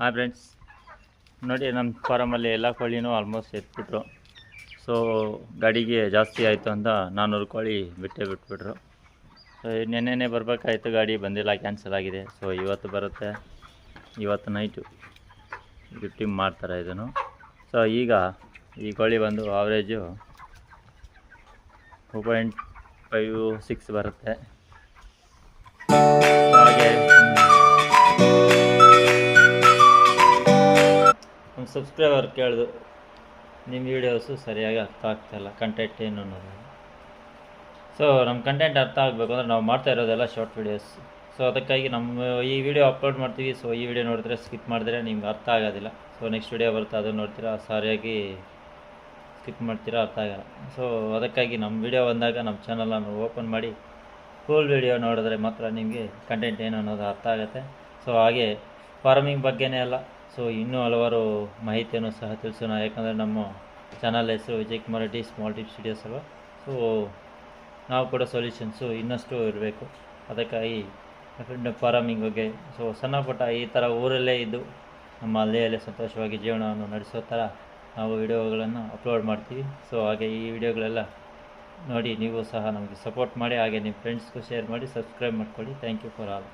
Hi friends ನೋಡಿ ನಮ್ಮ ಫಾರಮಲ್ಲಿ ಎಲ್ಲ ಕೋಳಿನೂ ಆಲ್ಮೋಸ್ಟ್ ಎತ್ಬಿಟ್ರು. ಸೊ ಗಾಡಿಗೆ ಜಾಸ್ತಿ ಆಯಿತು ಅಂತ ನಾನ್ನೂರು ಕೋಳಿ ಬಿಟ್ಟೇ ಬಿಟ್ಬಿಟ್ರು. ಸೊ ನೆನ್ನೆನೇ ಬರಬೇಕಾಯ್ತು, ಗಾಡಿ ಬಂದಿಲ್ಲ ಕ್ಯಾನ್ಸಲ್ ಆಗಿದೆ. ಸೊ ಇವತ್ತು ಬರುತ್ತೆ. ಇವತ್ತು ನೈಟು ಗಿಫ್ಟಿಂಗ್ ಮಾಡ್ತಾರೆ ಇದನ್ನು. ಸೊ ಈಗ ಈ ಕೋಳಿ ಬಂದು average two point five six ಬರುತ್ತೆ. ಸಬ್ಸ್ಕ್ರೈಬರ್ ಕೇಳಿದ್ರು ನಿಮ್ಮ ವೀಡಿಯೋಸು ಸರಿಯಾಗಿ ಅರ್ಥ ಆಗ್ತಾಯಿಲ್ಲ ಕಂಟೆಂಟ್ ಏನು ಅನ್ನೋದು. ಸೊ ನಮ್ಮ ಕಂಟೆಂಟ್ ಅರ್ಥ ಆಗಬೇಕು ಅಂದರೆ ನಾವು ಮಾಡ್ತಾ ಇರೋದೆಲ್ಲ ಶಾರ್ಟ್ ವೀಡಿಯೋಸ್ ಸೊ ಅದಕ್ಕಾಗಿ ನಮ್ಮ ಈ ವಿಡಿಯೋ ಅಪ್ಲೋಡ್ ಮಾಡ್ತೀವಿ. ಸೊ ಈ ವಿಡಿಯೋ ನೋಡಿದ್ರೆ ಸ್ಕಿಪ್ ಮಾಡಿದ್ರೆ ನಿಮ್ಗೆ ಅರ್ಥ ಆಗೋದಿಲ್ಲ. ಸೊ ನೆಕ್ಸ್ಟ್ ವಿಡಿಯೋ ಬರುತ್ತೆ, ಅದನ್ನು ನೋಡ್ತೀರಾ? ಸರಿಯಾಗಿ ಸ್ಕಿಪ್ ಮಾಡ್ತೀರಾ? ಅರ್ಥ ಆಗಲ್ಲ. ಸೊ ಅದಕ್ಕಾಗಿ ನಮ್ಮ ವಿಡಿಯೋ ಬಂದಾಗ ನಮ್ಮ ಚಾನಲನ್ನು ಓಪನ್ ಮಾಡಿ ಫುಲ್ ವಿಡಿಯೋ ನೋಡಿದ್ರೆ ಮಾತ್ರ ನಿಮಗೆ ಕಂಟೆಂಟ್ ಏನು ಅನ್ನೋದು ಅರ್ಥ ಆಗುತ್ತೆ. ಸೊ ಹಾಗೆ ಫಾರ್ಮಿಂಗ್ ಬಗ್ಗೆನೇ ಅಲ್ಲ. ಸೊ ಇನ್ನೂ ಹಲವಾರು ಮಾಹಿತಿಯನ್ನು ಸಹ ತಿಳಿಸೋಣ. ಯಾಕಂದರೆ ನಮ್ಮ ಚಾನಲ್ ಹೆಸರು Vijay Kumar D small tip videos ಅಲ್ವಾ? ಸೊ ನಾವು ಕೂಡ ಸೊಲ್ಯೂಷನ್ಸು ಇನ್ನಷ್ಟು ಇರಬೇಕು. ಅದಕ್ಕಾಗಿ ಫಾರ್ಮಿಂಗ್ ಬಗ್ಗೆ. ಸೊ ಸಣ್ಣ ಪುಟ್ಟ ಈ ಥರ ಊರಲ್ಲೇ ಇದ್ದು ನಮ್ಮ ಹಳ್ಳಿಯಲ್ಲೇ ಸಂತೋಷವಾಗಿ ಜೀವನವನ್ನು ನಡೆಸೋ ಥರ ನಾವು ವಿಡಿಯೋಗಳನ್ನು ಅಪ್ಲೋಡ್ ಮಾಡ್ತೀವಿ. ಸೊ ಹಾಗೆ ಈ ವಿಡಿಯೋಗಳೆಲ್ಲ ನೋಡಿ, ನೀವು ಸಹ ನಮಗೆ ಸಪೋರ್ಟ್ ಮಾಡಿ, ಹಾಗೆ ನಿಮ್ಮ ಫ್ರೆಂಡ್ಸ್ಗೂ ಶೇರ್ ಮಾಡಿ ಸಬ್ಸ್ಕ್ರೈಬ್ ಮಾಡ್ಕೊಳ್ಳಿ. Thank you for all